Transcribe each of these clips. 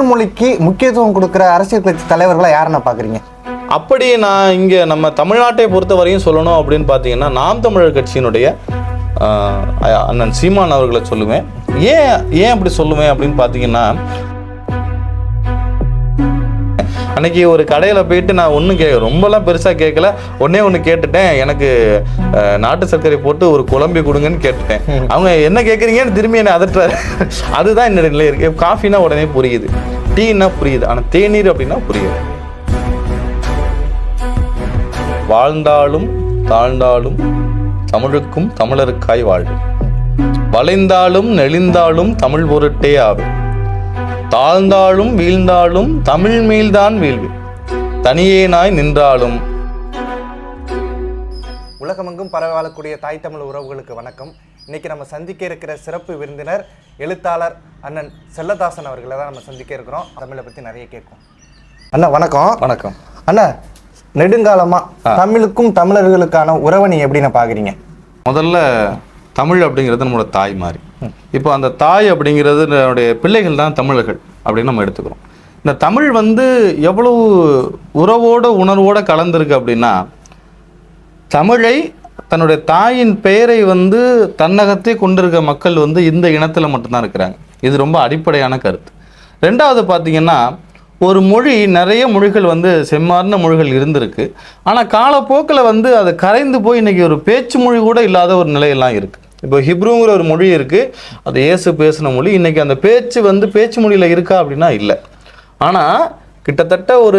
தமிழ் மொழிக்கு முக்கியத்துவம் கொடுக்குற அரசியல் கட்சி தலைவர்களை யாருன்னு பார்க்குறீங்க அப்படி நான் இங்கே நம்ம தமிழ்நாட்டை பொறுத்த வரையும் சொல்லணும் அப்படின்னு பார்த்தீங்கன்னா நாம் தமிழர் கட்சியினுடைய அண்ணன் சீமான் அவர்களை சொல்லுவேன். ஏன் ஏன் அப்படி சொல்லுவேன் அப்படின்னு பார்த்தீங்கன்னா அன்னைக்கு ஒரு கடையில் போயிட்டு நான் ஒன்றும் கே ரொம்பலாம் பெருசாக கேட்கல. ஒன்றே ஒன்று கேட்டுட்டேன். எனக்கு நாட்டு சர்க்கரை போட்டு ஒரு குழம்பி கொடுங்கன்னு கேட்டுட்டேன். அவங்க என்ன கேட்குறீங்கன்னு திரும்பி என்னை அதட்டுறாரு. அதுதான் என்னோட நிலை இருக்குது காஃபினா உடனே புரியுது. டீனா புரியுது. ஆனால் தேநீர் அப்படின்னா புரியுது. வாழ்ந்தாலும் தாழ்ந்தாலும் தமிழுக்கும் தமிழருக்காய் வாழ்வு வளைந்தாலும் நெளிந்தாலும் தமிழ் பொருட்டே ஆகும் தாழ்ந்தாலும் வீழ்ந்தாலும் தமிழ் மேல்தான் வீழ்வு. தனியேனாய் நின்றாலும். உலகமெங்கும் பரவ வாழக்கூடிய தாய் தமிழ் உறவுகளுக்கு வணக்கம். இன்னைக்கு நம்ம சந்திக்க இருக்கிற சிறப்பு விருந்தினர் எழுத்தாளர் அண்ணன் செல்லதாசன் அவர்களை தான் நம்ம சந்திக்க இருக்கிறோம். தமிழை பற்றி நிறைய கேட்கும் அண்ணா வணக்கம். வணக்கம். அண்ணா நெடுங்காலமா தமிழுக்கும் தமிழர்களுக்கான உறவை நீங்க எப்படின்னு பார்க்குறீங்க? முதல்ல தமிழ் அப்படிங்கிறது நம்மளோட தாய் மாதிரி. இப்போ அந்த தாய் அப்படிங்கிறது என்னுடைய பிள்ளைகள் தான் தமிழர்கள் அப்படின்னு நம்ம எடுத்துக்கிறோம். இந்த தமிழ் வந்து எவ்வளவு உறவோட உணர்வோட கலந்துருக்கு அப்படின்னா தமிழை தன்னுடைய தாயின் பெயரை வந்து தன்னகத்தே கொண்டிருக்க மக்கள் வந்து இந்த இனத்தில் மட்டும்தான் இருக்கிறாங்க. இது ரொம்ப அடிப்படையான கருத்து. ரெண்டாவது பார்த்தீங்கன்னா ஒரு மொழி நிறைய மொழிகள் வந்து செம்மார்ந்த மொழிகள் இருந்திருக்கு. ஆனால் காலப்போக்கில் வந்து அது கரைந்து போய் இன்னைக்கு ஒரு பேச்சு மொழி கூட இல்லாத ஒரு நிலையெல்லாம் இருக்குது இப்போ ஹிப்ருங்கிற ஒரு மொழி இருக்குது அது இயேசு பேசின மொழி. இன்றைக்கி அந்த பேச்சு வந்து பேச்சு மொழியில் இருக்கா அப்படின்னா இல்லை. ஆனால் கிட்டத்தட்ட ஒரு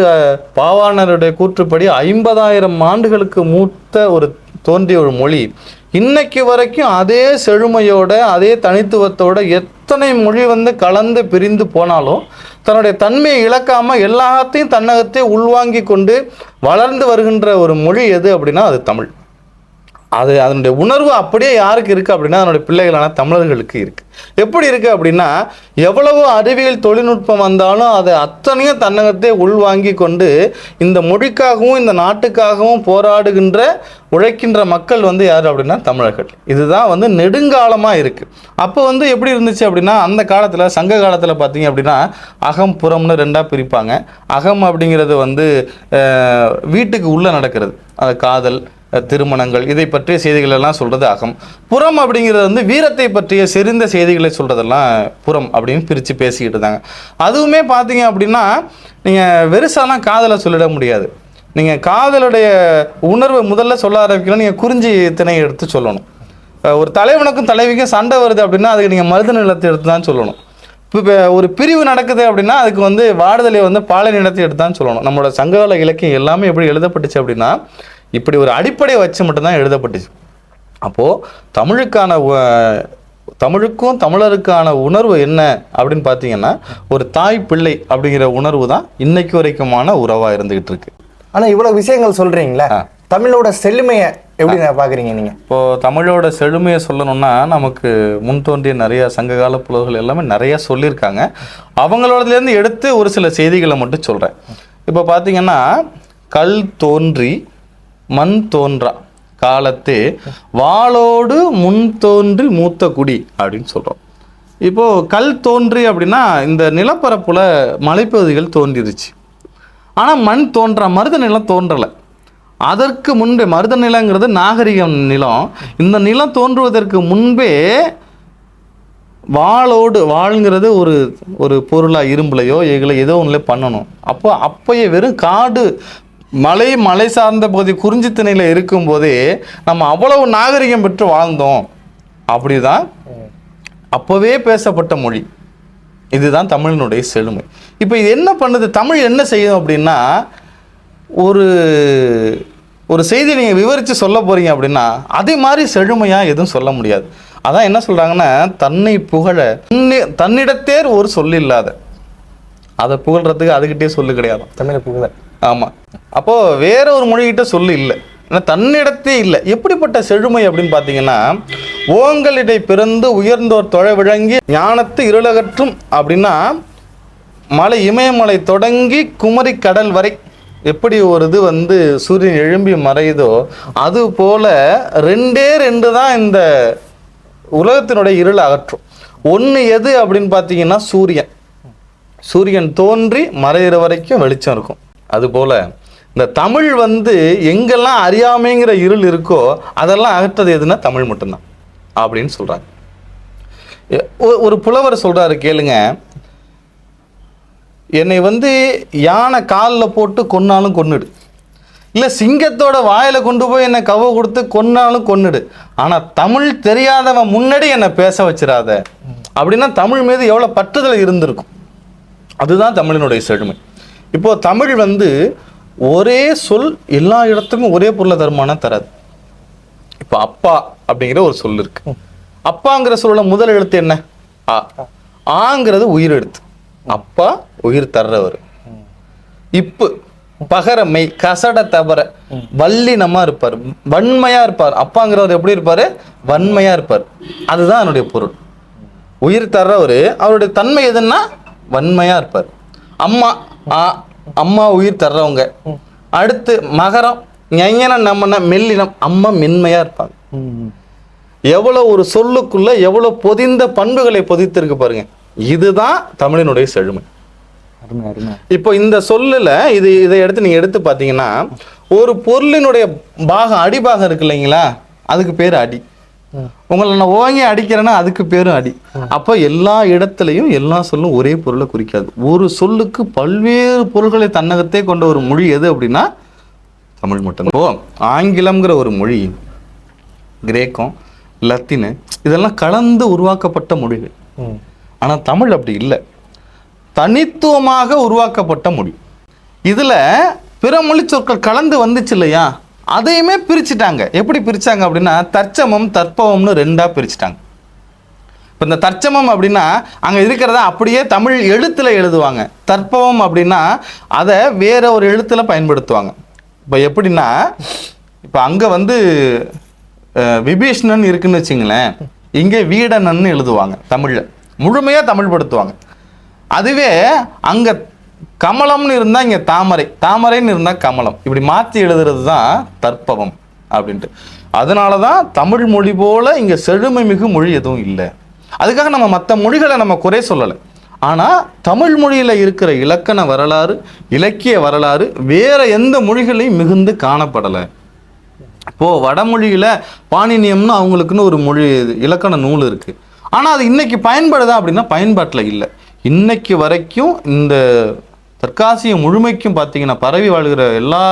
பாவாணருடைய கூற்றுப்படி ஐம்பதாயிரம் ஆண்டுகளுக்கு மூத்த ஒரு தோன்றிய ஒரு மொழி. இன்னைக்கு வரைக்கும் அதே செழுமையோட அதே தனித்துவத்தோட எத்தனை மொழி வந்து கலந்து பிரிந்து போனாலும் தன்னுடைய தன்மையை இழக்காம எல்லாத்தையும் தன்னகத்தையும் உள்வாங்கி கொண்டு வளர்ந்து வருகின்ற ஒரு மொழி எது அப்படின்னா அது தமிழ். அது அதனுடைய உணர்வு அப்படியே யாருக்கு இருக்குது அப்படின்னா அதனுடைய பிள்ளைகளான தமிழர்களுக்கு இருக்குது எப்படி இருக்குது அப்படின்னா எவ்வளவு அறிவியல் தொழில்நுட்பம் வந்தாலும் அதை அத்தனையும் தன்னகத்தை உள்வாங்கி கொண்டு இந்த மொழிக்காகவும் இந்த நாட்டுக்காகவும் போராடுகின்ற உழைக்கின்ற மக்கள் வந்து யார் அப்படின்னா தமிழர்கள். இதுதான் வந்து நெடுங்காலமாக இருக்குது அப்போ வந்து எப்படி இருந்துச்சு அப்படின்னா அந்த காலத்தில் சங்க காலத்தில் பார்த்தீங்க அப்படின்னா அகம் புறம்னு ரெண்டாக பிரிப்பாங்க. அகம் அப்படிங்கிறது வந்து வீட்டுக்கு உள்ளே நடக்கிறது. அது காதல் திருமணங்கள். இதை பற்றிய செய்திகள் எல்லாம் சொல்றது அகம் புறம் அப்படிங்கிறது வந்து வீரத்தை பற்றிய செறிந்த செய்திகளை சொல்கிறதெல்லாம் புறம் அப்படின்னு பிரித்து பேசிக்கிட்டு இருந்தாங்க அதுவுமே பார்த்தீங்க அப்படின்னா நீங்கள் வெறுசாலாம் காதலை சொல்லிட முடியாது. நீங்கள் காதலுடைய உணர்வை முதல்ல சொல்ல ஆரம்பிக்கணும். நீங்கள் குறிஞ்சி திணை எடுத்து சொல்லணும். ஒரு தலைவனுக்கும் தலைவிக்கும் சண்டை வருது அப்படின்னா அதுக்கு நீங்கள் மருத நிலத்தை எடுத்து தான் சொல்லணும். இப்போ ஒரு பிரிவு நடக்குது அப்படின்னா அதுக்கு வந்து வாடுதலை வந்து பாலை நிலத்தை எடுத்து தான் சொல்லணும். நம்மளோட சங்ககால இலக்கியம் எல்லாமே எப்படி எழுதப்பட்டுச்சு அப்படின்னா இப்படி ஒரு அடிப்படையை வச்சு மட்டும்தான் எழுதப்பட்டுச்சு. அப்போது தமிழுக்கான தமிழுக்கும் தமிழருக்கான உணர்வு என்ன அப்படின்னு பார்த்தீங்கன்னா ஒரு தாய் பிள்ளை அப்படிங்கிற உணர்வு தான் இன்னைக்கு வரைக்குமான உறவாக இருந்துகிட்டு இருக்கு. ஆனா இவ்வளவு விஷயங்கள் சொல்றீங்களா ஆ. தமிழோட செழுமையை எப்படி பார்க்குறீங்க நீங்க? இப்போ தமிழோட செழுமையை சொல்லணும்னா நமக்கு முன் தோன்றிய நிறைய சங்ககால புலவர்கள் எல்லாமே நிறைய சொல்லியிருக்காங்க. அவங்களோடதுலேருந்து எடுத்து ஒரு சில செய்திகளை மட்டும் சொல்கிறேன் இப்போ பார்த்தீங்கன்னா கல் தோன்றி மண் தோன்றா. காலத்தே வாளோடு முன் தோன்றி மூத்த குடி அப்படின்னு சொல்கிறோம் இப்போது கல் தோன்றி அப்படின்னா இந்த நிலப்பரப்பில் மலைப்பகுதிகள் தோன்றிருச்சு. ஆனால் மண் தோன்றா மருத நிலம் தோன்றலை. அதற்கு முன்பே மருத நிலங்கிறது நாகரிகம் நிலம். இந்த நிலம் தோன்றுவதற்கு முன்பே வாளோடு வாழ்ங்கிறது ஒரு ஒரு பொருளாக இரும்புலையோ எங்களை ஏதோ ஒன்றுல பண்ணணும். அப்போ அப்போயே வெறும் காடு மலை மலை சார்ந்த பகுதி குறிஞ்சி திணையில் இருக்கும்போதே நம்ம அவ்வளவு நாகரிகம் பெற்று வாழ்ந்தோம். அப்படிதான் அப்போவே பேசப்பட்ட மொழி. இதுதான் தமிழினுடைய செழுமை. இப்போ இது என்ன பண்ணுது? தமிழ் என்ன செய்யும் அப்படின்னா ஒரு ஒரு செய்தி நீங்கள் விவரித்து சொல்ல போகிறீங்க அப்படின்னா அதே மாதிரி செழுமையாக எதுவும் சொல்ல முடியாது. அதான் என்ன சொல்கிறாங்கன்னா தன்னை புகழ தன்னி- தன்னிடத்தேர் ஒரு சொல்லில்லாத. அதை புகழ்றதுக்கு அதுகிட்டே சொல்லு கிடையாது. தமிழை புகழ. ஆமாம் அப்போது வேற ஒரு மொழிகிட்ட சொல்லு இல்லை. ஏன்னா தன்னிடத்தே இல்லை. எப்படிப்பட்ட செழுமை அப்படின்னு பார்த்தீங்கன்னா ஓங்களிடை பிறந்து உயர்ந்தோர் தொழ விளங்கி ஞானத்து இருளகற்றும் அப்படின்னா மலை இமயமலை தொடங்கி குமரி கடல் வரை எப்படி ஒரு இது வந்து சூரியன் எழும்பி மறையுதோ அது போல ரெண்டே ரெண்டு தான் இந்த உலகத்தினுடைய இருளை அகற்றும். ஒன்று எது அப்படின்னு பார்த்தீங்கன்னா சூரியன். சூரியன் தோன்றி மறையிற வரைக்கும் வெளிச்சம் இருக்கும். அதுபோல் இந்த தமிழ் வந்து எங்கெல்லாம் அறியாமைங்கிற இருள் இருக்கோ அதெல்லாம் அகற்றது எதுன்னா தமிழ் மட்டும்தான் அப்படின்னு சொல்கிறாங்க ஒ- ஒரு புலவர் சொல்கிறாரு கேளுங்க. என்னை வந்து யானை காலில் போட்டு கொன்னாலும் கொன்னுடு. இல்லை சிங்கத்தோட வாயில் கொண்டு போய் என்னை கவ கொடுத்து கொன்னாலும் கொன்னுடு. ஆனால் தமிழ் தெரியாதவன் முன்னாடி என்னை பேச வச்சிடாத அப்படின்னா தமிழ் மீது எவ்வளோ பற்றுதல் இருந்திருக்கும். அதுதான் தமிழினுடைய செழுமை. இப்போ தமிழ் வந்து ஒரே சொல் எல்லா இடத்துக்கும் ஒரே பொருளை தருமானா தராது. இப்போ அப்பா அப்படிங்கிற ஒரு சொல் இருக்கு. அப்பாங்கிற சொல்லோட முதல் எழுத்து என்ன? ஆ. ஆங்கிறது உயிர் எழுத்து அப்பா உயிர் தர்றவர். இப்பு பகரமை கசட தவற வல்லினமா இருப்பார். வன்மையா இருப்பார். அப்பாங்கிறவர் எப்படி இருப்பாரு? வன்மையா இருப்பார். அதுதான் என்னுடைய பொருள். உயிர் தர்றவர் அவருடைய தன்மை எதுன்னா வன்மையா இருப்பார். அம்மா ஆ அம்மா உயிர் தர்றவங்க. அடுத்து மகரம் ஞயன நம்மன மெல்லினம் அம்மா மென்மையா இருப்பாங்க. எவ்வளவு ஒரு சொல்லுக்குள்ள எவ்வளவு பொதிந்த பண்புகளை பொதித்திருக்கு பாருங்க. இதுதான் தமிழினுடைய செழுமை. இப்போ இந்த சொல்லுல இது இதை எடுத்து நீங்க எடுத்து பார்த்தீங்கன்னா ஒரு பொருளினுடைய பாகம் அடிபாகம் இருக்கு இல்லைங்களா? அதுக்கு பேர் அடி. உங்களை நான் ஓங்கி அடிக்கிறேன்னா அதுக்கு பேரும் அடி. அப்போ எல்லா இடத்துலையும் எல்லா சொல்லும் ஒரே பொருளை குறிக்காது. ஒரு சொல்லுக்கு பல்வேறு பொருள்களை தன்னகத்தே கொண்ட ஒரு மொழி எது அப்படின்னா தமிழ் மட்டும் இப்போ ஆங்கிலம்ங்கிற ஒரு மொழி கிரேக்கம் லத்தீனு இதெல்லாம் கலந்து உருவாக்கப்பட்ட மொழிகள். ம் ஆனா தமிழ் அப்படி இல்லை. தனித்துவமாக உருவாக்கப்பட்ட மொழி. இதுல பிற மொழி சொற்கள் கலந்து வந்துச்சு இல்லையா? அதையுமே பிரிச்சுட்டாங்க. எப்படி பிரித்தாங்க அப்படின்னா தற்சமம் தற்பவம்னு ரெண்டாக பிரிச்சுட்டாங்க. இப்போ இந்த தற்சமம் அப்படின்னா அங்கே இருக்கிறத அப்படியே தமிழ் எழுத்தில் எழுதுவாங்க. தற்பவம் அப்படின்னா அதை வேற ஒரு எழுத்தில் பயன்படுத்துவாங்க. இப்போ எப்படின்னா இப்போ அங்கே வந்து விபீஷ்ணன் இருக்குன்னு வச்சுங்களேன் இங்கே வீடனன்னு எழுதுவாங்க தமிழில். முழுமையாக தமிழ் படுத்துவாங்க அதுவே அங்கே கமலம்னு இருந்தால் இங்கே தாமரை தாமரைன்னு இருந்தால் கமலம். இப்படி மாற்றி எழுதுறது தான் தற்பவம் அப்படின்ட்டு. அதனால தான் தமிழ் மொழி போல் இங்கே செழுமை மிகு மொழி எதுவும் இல்லை. அதுக்காக நம்ம மற்ற மொழிகளை நம்ம குறை சொல்லலை. ஆனால் தமிழ் மொழியில் இருக்கிற இலக்கண வரலாறு இலக்கிய வரலாறு வேற எந்த மொழிகளையும் மிகுந்து காணப்படலை. இப்போது வடமொழியில் பாணினியம்னு அவங்களுக்குன்னு ஒரு மொழி இலக்கண நூல் இருக்குது ஆனால் அது இன்றைக்கி பயன்படுதா அப்படின்னா பயன்பாட்டில் இல்லை. இன்னைக்கு வரைக்கும் இந்த தெற்காசிய முழுமைக்கும் பார்த்தீங்கன்னா பரவி வாழ்கிற எல்லா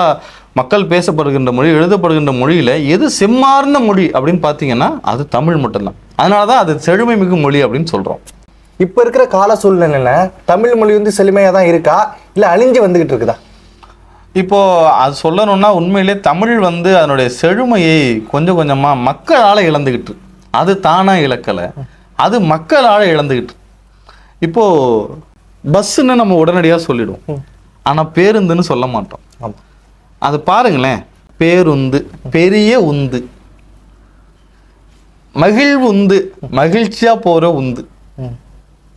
மக்கள் பேசப்படுகின்ற மொழி எழுதப்படுகின்ற மொழியில எது செம்மார்ந்த மொழி அப்படின்னு பார்த்தீங்கன்னா அது தமிழ் மட்டும்தான். அதனால தான் அது செழுமை மிகு மொழி அப்படின்னு சொல்றோம். இப்போ இருக்கிற கால சூழ்நிலையில தமிழ் மொழி வந்து செழுமையாக தான் இருக்கா? இல்லை அழிஞ்சு வந்துகிட்டு இருக்குதா? இப்போ அது சொல்லணும்னா உண்மையிலே தமிழ் வந்து அதனுடைய செழுமையை கொஞ்சம் கொஞ்சமா மக்களால இழந்துகிட்டு இருக்கு. அது தானா இழக்கல. அது மக்களால இழந்துகிட்டு இருக்கு. பஸ்ஸுன்னு நம்ம உடனடியா சொல்லிடுவோம். ஆனா பேருந்துன்னு சொல்ல மாட்டோம். ஆமாம் அது பாருங்களேன். பேருந்து பெரிய உந்து. மகிழ்வு உந்து மகிழ்ச்சியா போற உந்து.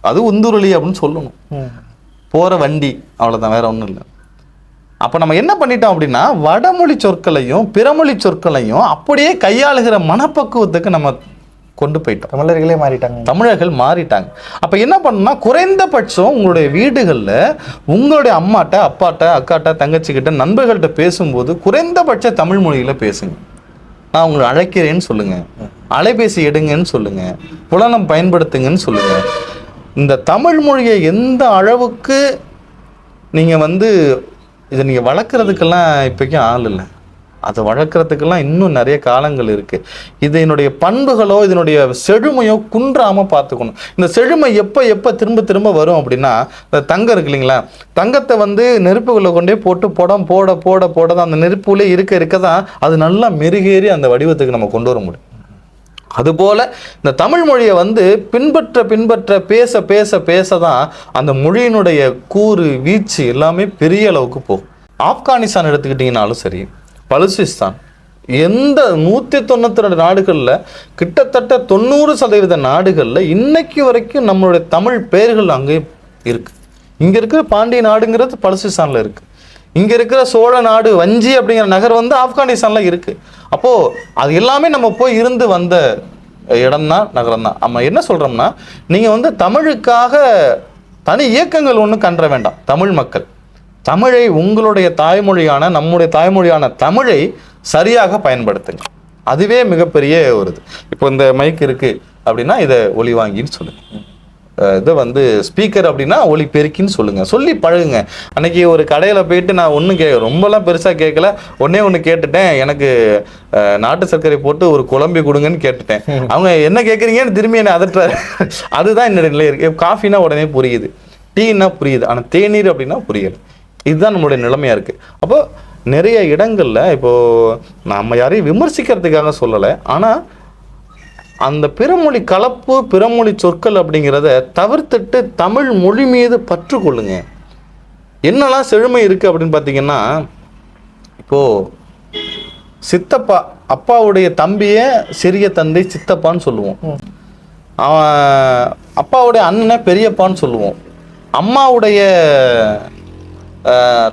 அது உந்துருளி அப்படின்னு சொல்லணும். போற வண்டி அவ்வளவுதான் வேற ஒண்ணும் இல்லை. அப்ப நம்ம என்ன பண்ணிட்டோம் அப்படின்னா வடமொழி சொற்களையும் பிறமொழி சொற்களையும் அப்படியே கையாளுகிற மனப்பக்குவத்துக்கு நம்ம கொண்டு போயிட்டோம். தமிழர்களே மாறிட்டாங்க. தமிழர்கள் மாறிட்டாங்க. அப்ப என்ன பண்ணணும்னா குறைந்தபட்சம் உங்களுடைய வீடுகள்ல உங்களுடைய அம்மாட்ட அப்பாட்ட அக்காட்ட தங்கச்சிக்கிட்ட நண்பர்கள்ட்ட பேசும்போது குறைந்தபட்ச தமிழ் மொழியில பேசுங்க. நான் உங்களை அழைக்கிறேன்னு சொல்லுங்க. அலைபேசி எடுங்கன்னு சொல்லுங்க. புலனம் பயன்படுத்துங்கன்னு சொல்லுங்க. இந்த தமிழ் மொழியை எந்த அளவுக்கு நீங்க வந்து இதை நீங்க வளர்க்குறதுக்கெல்லாம் இப்போக்கும் ஆள் இல்லை. அதை வளர்க்குறதுக்கெல்லாம் இன்னும் நிறைய காலங்கள் இருக்கு. இதனுடைய பண்புகளோ இதனுடைய செழுமையோ குன்றாமல் பார்த்துக்கணும். இந்த செழுமை எப்போ எப்போ திரும்ப திரும்ப வரும் அப்படின்னா இந்த தங்கம் இருக்கு இல்லைங்களா? தங்கத்தை வந்து நெருப்புகளை கொண்டே போட்டு புடம் போட போட போட தான் அந்த நெருப்புலே இருக்க இருக்க தான் அது நல்லா மெருகேறி அந்த வடிவத்துக்கு நம்ம கொண்டு வர முடியும். அதுபோல இந்த தமிழ் மொழியை வந்து பின்பற்ற பின்பற்ற பேச பேச பேச தான் அந்த மொழியினுடைய கூறு வீச்சு எல்லாமே பெரிய அளவுக்கு போகும். ஆப்கானிஸ்தான் எடுத்துக்கிட்டிங்கனாலும் சரி பலுசிஸ்தான். எந்த நூற்றி தொண்ணூற்றி ரெண்டு நாடுகளில் கிட்டத்தட்ட தொண்ணூறு சதவீத நாடுகளில் இன்னைக்கு வரைக்கும் நம்மளுடைய தமிழ் பெயர்கள் அங்கே இருக்குது இங்கே இருக்கிற பாண்டிய நாடுங்கிறது பலுசிஸ்தானில் இருக்குது இங்கே இருக்கிற சோழ நாடு வஞ்சி அப்படிங்கிற நகர் வந்து ஆப்கானிஸ்தானில் இருக்குது அப்போது அது எல்லாமே நம்ம போய் இருந்து வந்த இடம் தான் நகரம் தான் நம்ம என்ன சொல்கிறோம்னா நீங்கள் வந்து தமிழுக்காக தனி இயக்கங்கள் ஒன்றும் கன்ற வேண்டாம். தமிழ் மக்கள். தமிழை உங்களுடைய தாய்மொழியான நம்முடைய தாய்மொழியான தமிழை சரியாக பயன்படுத்துங்க. அதுவே மிகப்பெரிய ஒரு இது. இப்போ இந்த மைக் இருக்கு அப்படின்னா இதை ஒளி வாங்கின்னு சொல்லுங்க. இது வந்து ஸ்பீக்கர் அப்படின்னா ஒளி பெருக்கின்னு சொல்லுங்க. சொல்லி பழகுங்க. அன்னைக்கு ஒரு கடையில் போயிட்டு நான் ஒன்றும் கே ரொம்பலாம் பெருசாக கேட்கல ஒன்னே ஒன்று கேட்டுட்டேன். எனக்கு நாட்டு சர்க்கரை போட்டு ஒரு குழம்பி கொடுங்கன்னு கேட்டுட்டேன். அவங்க என்ன கேட்குறீங்கன்னு திரும்பி என்னை அதட்டுறாரு. அதுதான் என்னுடைய நிலை இருக்கு. காஃபினா உடனே புரியுது. டீனா புரியுது. ஆனால் தேநீர் அப்படின்னா புரியல. இதுதான் நம்மளுடைய நிலைமையா இருக்கு. அப்போ நிறைய இடங்கள்ல இப்போ நம்ம யாரையும் விமர்சிக்கிறதுக்காக சொல்லலை. ஆனால் அந்த பிறமொழி கலப்பு பிறமொழி சொற்கள் அப்படிங்கிறத தவிர்த்துட்டு தமிழ் மொழி மீது பற்று கொள்ளுங்க என்னெல்லாம் செழுமை இருக்கு அப்படின்னு பார்த்தீங்கன்னா இப்போ சித்தப்பா அப்பாவுடைய தம்பியை சிறிய தந்தை சித்தப்பான்னு சொல்லுவோம். அவன் அப்பாவுடைய அண்ணனை பெரியப்பான்னு சொல்லுவோம். அம்மாவுடைய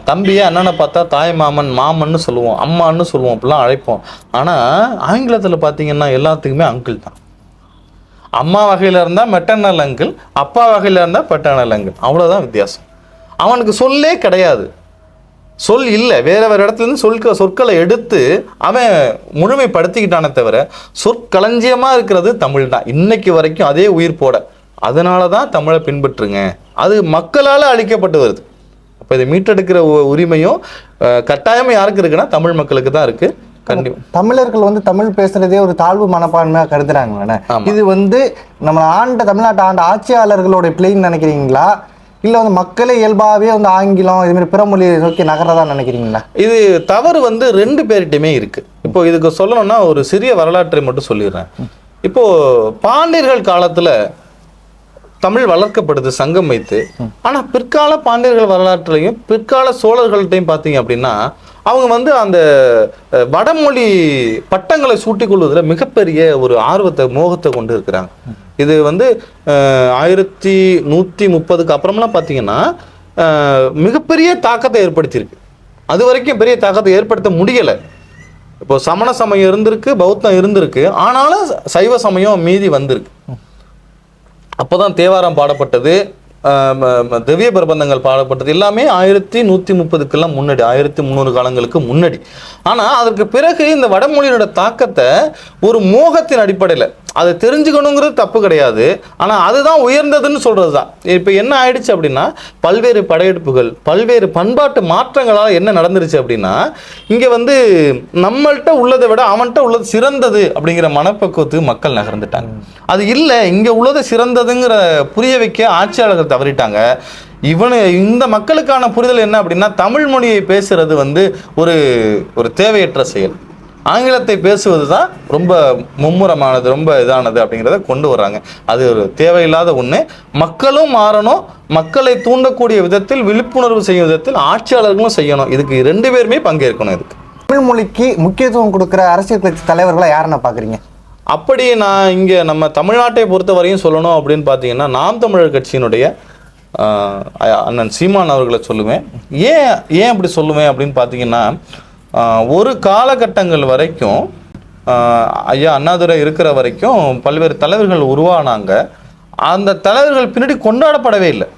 தம்பியை அண்ணனை பார்த்தா தாய் மாமன் மாமன்னு சொல்லுவோம் அம்மான்னு சொல்லுவோம் அப்படிலாம் அழைப்போம். ஆனால் ஆங்கிலத்தில் பார்த்தீங்கன்னா எல்லாத்துக்குமே அங்கிள் தான். அம்மா வகையில் இருந்தால் மெட்டர்னல் அங்கிள் அப்பா வகையில் இருந்தால் பெட்டர்னல் அங்கிள் அவ்வளோதான் வித்தியாசம். அவனுக்கு சொல்லே கிடையாது. சொல் இல்லை. வேற வேறு இடத்துல இருந்து சொற்க சொற்களை எடுத்து அவன் முழுமைப்படுத்திக்கிட்டானே தவிர சொற்களஞ்சியமாக இருக்கிறது தமிழ் தான். இன்னைக்கு வரைக்கும் அதே உயிர் போட. அதனால தான் தமிழை பின்பற்றுங்க. அது மக்களால் அழிக்கப்பட்டு வருது. அப்போ இதை மீட்டெடுக்கிற உரிமையும் அஹ், கட்டாயமும் யாருக்கு இருக்குன்னா தமிழ் மக்களுக்கு தான் இருக்கு. கண்டிப்பாக தமிழர்கள் வந்து தமிழ் பேசுறதே ஒரு தாழ்வு மனப்பான்மையா கருதுறாங்கண்ணே ஆமா. இது வந்து நம்ம ஆண்ட தமிழ்நாட்டை ஆண்ட ஆட்சியாளர்களோட பிள்ளைன்னு நினைக்கிறீங்களா? இல்ல வந்து மக்களே இயல்பாவே வந்து ஆங்கிலம் இது மாதிரி பிற மொழியை நோக்கி நகரதா நினைக்கிறீங்களா? இது தவறு வந்து ரெண்டு பேர்கிட்டயுமே இருக்கு. இப்போ இதுக்கு சொல்லணும்னா ஒரு சிறிய வரலாற்றை மட்டும் சொல்லிடுறேன். இப்போ பாண்டியர்கள் காலத்துல தமிழ் வளர்க்கப்படுது சங்கம் வைத்து. ஆனால் பிற்கால பாண்டியர்கள் வரலாற்றுலையும் பிற்கால சோழர்கள்ட்டையும் பார்த்தீங்க அப்படின்னா அவங்க வந்து அந்த வடமொழி பட்டங்களை சூட்டிக் கொள்வதில் மிகப்பெரிய ஒரு ஆர்வத்தை மோகத்தை கொண்டு இருக்கிறாங்க. இது வந்து ஆயிரத்தி நூற்றி முப்பதுக்கு அப்புறம்லாம் பார்த்தீங்கன்னா மிகப்பெரிய தாக்கத்தை ஏற்படுத்தியிருக்கு. அது வரைக்கும் பெரிய தாக்கத்தை ஏற்படுத்த முடியலை. இப்போ சமண சமயம் இருந்திருக்கு பௌத்தம் இருந்திருக்கு. ஆனாலும் சைவ சமயம் மீதி வந்திருக்கு. அப்போதான் தேவாரம் பாடப்பட்டது திவ்ய பிரபந்தங்கள் பாடப்பட்டது எல்லாமே ஆயிரத்தி நூற்றி முப்பதுக்கெல்லாம் முன்னாடி ஆயிரத்தி முந்நூறு காலங்களுக்கு முன்னாடி. ஆனால் அதற்கு பிறகு இந்த வடமொழியினோட தாக்கத்தை ஒரு மோகத்தின் அடிப்படையில் அதை தெரிஞ்சுக்கணுங்கிறது தப்பு கிடையாது. ஆனால் அதுதான் உயர்ந்ததுன்னு சொல்கிறது தான் இப்போ என்ன ஆயிடுச்சு அப்படின்னா பல்வேறு படையெடுப்புகள் பல்வேறு பண்பாட்டு மாற்றங்களால் என்ன நடந்துருச்சு அப்படின்னா இங்கே வந்து நம்மள்கிட்ட உள்ளதை விட அவன்கிட்ட உள்ளது சிறந்தது அப்படிங்கிற மனப்பக்குவத்துக்கு மக்கள் நகர்ந்துட்டாங்க. அது இல்லை இங்கே உள்ளது சிறந்ததுங்கிற புரிய வைக்க ஆட்சியாளர்கள் தவறிட்டாங்க. இவனு இந்த மக்களுக்கான புரிதல் என்ன அப்படின்னா தமிழ் மொழியை பேசுறது வந்து ஒரு ஒரு தேவையற்ற செயல். ஆங்கிலத்தை பேசுவது தான் ரொம்ப மும்முரமானது ரொம்ப இதானது அப்படிங்கிறத கொண்டு வர்றாங்க. அது ஒரு தேவையில்லாத ஒன்று மக்களும் மாறணும். மக்களை தூண்டக்கூடிய விதத்தில் விழிப்புணர்வு செய்யும் விதத்தில் ஆட்சியாளர்களும் செய்யணும். இதுக்கு ரெண்டு பேருமே பங்கேற்கணும் இதுக்கு. தமிழ் மொழிக்கு முக்கியத்துவம் கொடுக்குற அரசியல் கட்சி தலைவர்களா யாருன்னு பாக்குறீங்க அப்படி நான் இங்கே நம்ம தமிழ்நாட்டை பொறுத்த வரையும் சொல்லணும் அப்படின்னு பார்த்தீங்கன்னா நாம் தமிழர் கட்சியினுடைய அண்ணன் சீமான் அவர்களை சொல்லுவேன். ஏன் ஏன் அப்படி சொல்லுவேன் அப்படின்னு பார்த்தீங்கன்னா ஒரு காலகட்டங்கள் வரைக்கும் ஐயா அண்ணாதுரை இருக்கிற வரைக்கும் பல்வேறு தலைவர்கள் உருவானாங்க. அந்த தலைவர்கள் பின்னாடி கொண்டாடப்படவே இல்லை.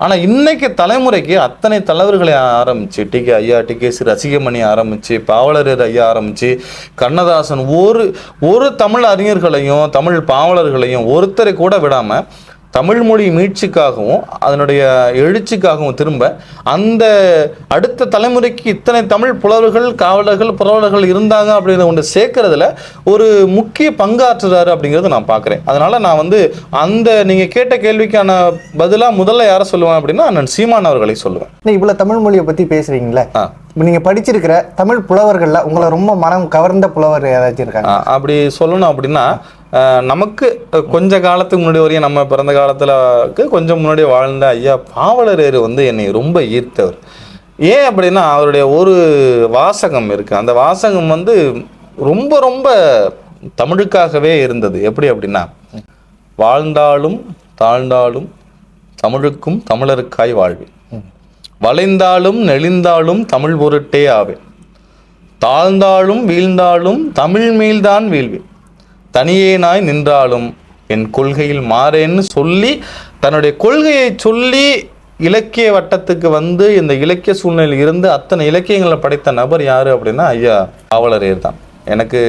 ஆனால் இன்னைக்கு தலைமுறைக்கு அத்தனை தலைவர்களை ஆரம்பிச்சு டிகே ஐயா டிகேசி ரசிகமணி ஆரம்பிச்சு பாவலரர் ஐயா ஆரம்பிச்சு கண்ணதாசன் ஒரு ஒரு தமிழ் அறிஞர்களையும் தமிழ் பாவலர்களையும் ஒருத்தரை கூட விடாமல் தமிழ் மொழி மீட்சிக்காகவும் அதனுடைய எழுச்சிக்காகவும் திரும்ப அந்த அடுத்த தலைமுறைக்கு இத்தனை தமிழ் புலவர்கள் காவலர்கள் புலவர்கள் இருந்தாங்க அப்படிங்கிறத ஒன்று சேர்க்கறதுல ஒரு முக்கிய பங்காற்றுறாரு அப்படிங்கிறத நான் பார்க்குறேன். அதனால நான் வந்து அந்த நீங்கள் கேட்ட கேள்விக்கான பதிலாக முதல்ல யாரை சொல்லுவேன் அப்படின்னா நான் சீமான் அவர்களை சொல்லுவேன். இவ்வளவு தமிழ் மொழியை பத்தி பேசுறீங்களே. இப்போ நீங்க படிச்சிருக்கிற தமிழ் புலவர்கள்ல உங்களை ரொம்ப மனம் கவர்ந்த புலவர் ஏதாச்சும் இருக்காங்க அப்படி சொல்லணும் அப்படின்னா நமக்கு கொஞ்ச காலத்துக்கு முன்னாடி வரையும் நம்ம பிறந்த காலத்தில் கொஞ்சம் முன்னாடி வாழ்ந்த ஐயா பாவலரேறு வந்து என்னை ரொம்ப ஈர்த்தவர். ஏன் அப்படின்னா அவருடைய ஒரு வாசகம் இருக்குது அந்த வாசகம் வந்து ரொம்ப ரொம்ப தமிழுக்காகவே இருந்தது. எப்படி அப்படின்னா வாழ்ந்தாலும் தாழ்ந்தாலும் தமிழுக்கும் தமிழருக்காய் வாழ்வேன். வளைந்தாலும் நெளிந்தாலும் தமிழ் பொருட்டே ஆவேன். தாழ்ந்தாலும் வீழ்ந்தாலும் தமிழ் மீள்தான் வீழ்வேன். தனியேனாய் நின்றாலும் என் கொள்கையில் மாறேன்னு சொல்லி தன்னுடைய கொள்கையை சொல்லி இலக்கிய வட்டத்துக்கு வந்து இந்த இலக்கிய சூழ்நிலையில் இருந்து அத்தனை இலக்கியங்களை படைத்த நபர் யார் அப்படின்னா ஐயா பாவலரேர் தான். எனக்கு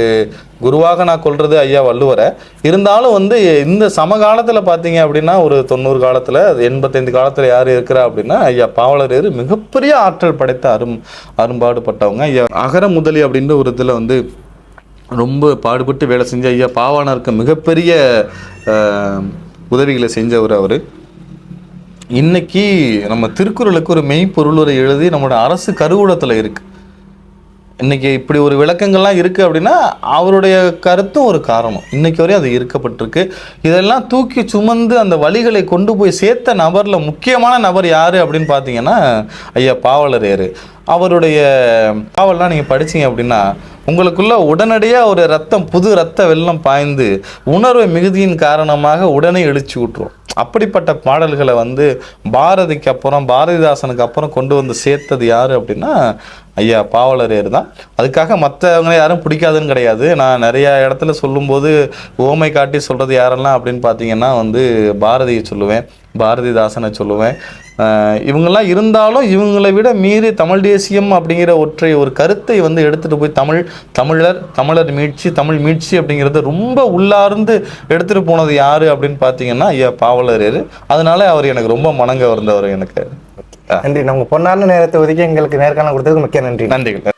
குருவாக நான் கொள்வது ஐயா வள்ளுவரை. இருந்தாலும் வந்து இந்த சமகாலத்தில் பார்த்தீங்க அப்படின்னா ஒரு தொண்ணூறு காலத்தில் எண்பத்தைந்து காலத்தில் யார் இருக்கிறா அப்படின்னா ஐயா பாவலரேர் மிகப்பெரிய ஆற்றல் படைத்த அரும் அரும்பாடுபட்டவங்க ஐயா. அகர முதலி அப்படின்ற ஒரு இதில் வந்து ரொம்ப பாடுபட்டு வேலை செஞ்ச ஐயா பாவானாருக்கு மிகப்பெரிய உதவிகளை செஞ்சவர் அவர். இன்னைக்கு நம்ம திருக்குறளுக்கு ஒரு மெய்ப்பொருளுரை எழுதி நம்மளோட அரசு கருவூலத்தில் இருக்குது இன்றைக்கி இப்படி ஒரு விளக்கங்கள்லாம் இருக்குது அப்படின்னா அவருடைய கருத்தும் ஒரு காரணம். இன்றைக்கு வரையும் அது இருக்கப்பட்டிருக்கு. இதெல்லாம் தூக்கி சுமந்து அந்த வழிகளை கொண்டு போய் சேர்த்த நபரில் முக்கியமான நபர் யார் அப்படின்னு பார்த்தீங்கன்னா ஐயா பாவலரேரு அவருடைய பாவல்லாம் நீங்கள் படிச்சீங்க அப்படின்னா உங்களுக்குள்ள உடனடியாக ஒரு ரத்தம் புது ரத்த வெள்ளம் பாய்ந்து உணர்வு மிகுதியின் காரணமாக உடனே எழுச்சி விட்டுரும் அப்படிப்பட்ட பாடல்களை வந்து பாரதிக்கு அப்புறம் பாரதிதாசனுக்கு அப்புறம் கொண்டு வந்து சேர்த்தது யார் அப்படின்னா ஐயா பாவலரேர் தான். அதுக்காக மற்றவங்க யாரும் பிடிக்காதுன்னு கிடையாது. நான் நிறையா இடத்துல சொல்லும்போது ஓமை காட்டி சொல்கிறது யாரெல்லாம் அப்படின்னு பார்த்தீங்கன்னா வந்து பாரதியை சொல்லுவேன் பாரதிதாசனை சொல்லுவேன் இவங்கெல்லாம் இருந்தாலும் இவங்களை விட மீறி தமிழ் தேசியம் அப்படிங்கிற ஒற்றை ஒரு கருத்தை வந்து எடுத்துட்டு போய் தமிழ் தமிழர் தமிழர் மீட்சி தமிழ் மீட்சி அப்படிங்கிறத ரொம்ப உள்ளார்ந்து எடுத்துட்டு போனது யாரு அப்படின்னு பார்த்தீங்கன்னா ஐயா பாவலரேர் அதனால அவர் எனக்கு ரொம்ப மனங்க வந்தவர் எனக்கு. நன்றி. நம்ம பொன்னான நேரத்தை ஒதுக்கி எங்களுக்கு நேர்காணல் கொடுத்ததுக்கு மிக்க நன்றி. நன்றிகள்.